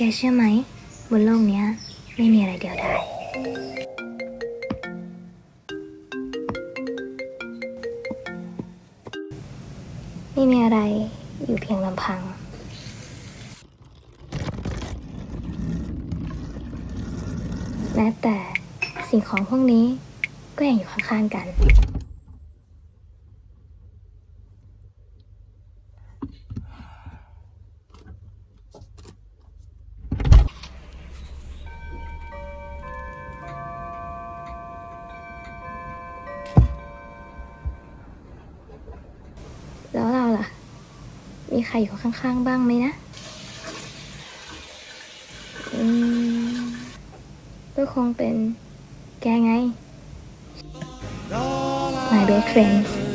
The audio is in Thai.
แกเชื่อไหมบนโลกนี้ไม่มีอะไรเดียวดายไม่มีอะไรอยู่เพียงลำพัง แม้แต่สิ่งของพวกนี้ก็ยังอยู่ข้างๆกัน มีใครอยู่ข้างๆบ้างไหมนะอืมก็คงเป็นแกไง My best friends